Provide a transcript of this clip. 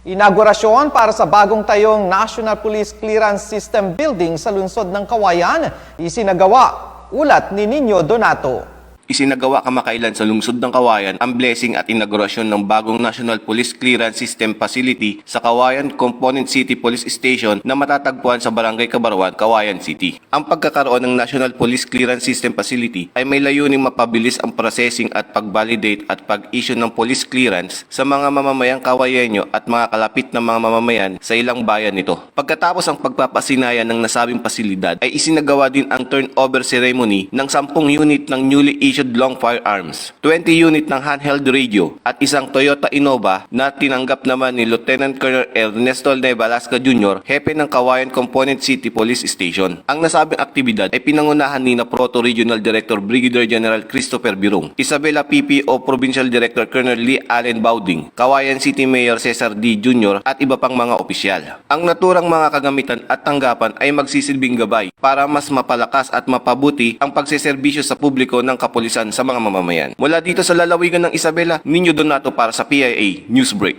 Inaugurasyon para sa bagong tayong National Police Clearance System Building sa lungsod ng Kawayan, isinagawa. Ulat ni Nino Donato. Isinagawa kamakailan sa lungsod ng Kawayan ang blessing at inaugurasyon ng bagong National Police Clearance System Facility sa Kawayan Component City Police Station na matatagpuan sa Barangay Kabarwan, Kawayan City. Ang pagkakaroon ng National Police Clearance System Facility ay may layuning mapabilis ang processing at pag-validate at pag-issue ng police clearance sa mga mamamayang kawayenyo at mga kalapit na mga mamamayan sa ilang bayan nito. Pagkatapos ang pagpapasinayan ng nasabing pasilidad ay isinagawa din ang turnover ceremony ng 10 unit ng newly issued long firearms, 20 unit ng handheld radio at isang Toyota Innova na tinanggap naman ni Lieutenant Colonel Ernesto Neva Velasco Jr., hepe ng Kawayan Component City Police Station. Ang nasabing aktibidad ay pinangunahan ni na Proto Regional Director Brigadier General Christopher Birong, Isabela PPO Provincial Director Colonel Lee Allen Bauding, Kawayan City Mayor Cesar D. Jr. at iba pang mga opisyal. Ang naturang mga kagamitan at tanggapan ay magsisilbing gabay para mas mapalakas at mapabuti ang pagseserbisyo sa publiko ng kapulisan sa mga mamamayan. Mula dito sa lalawigan ng Isabela, Ninyo Donato para sa PIA Newsbreak.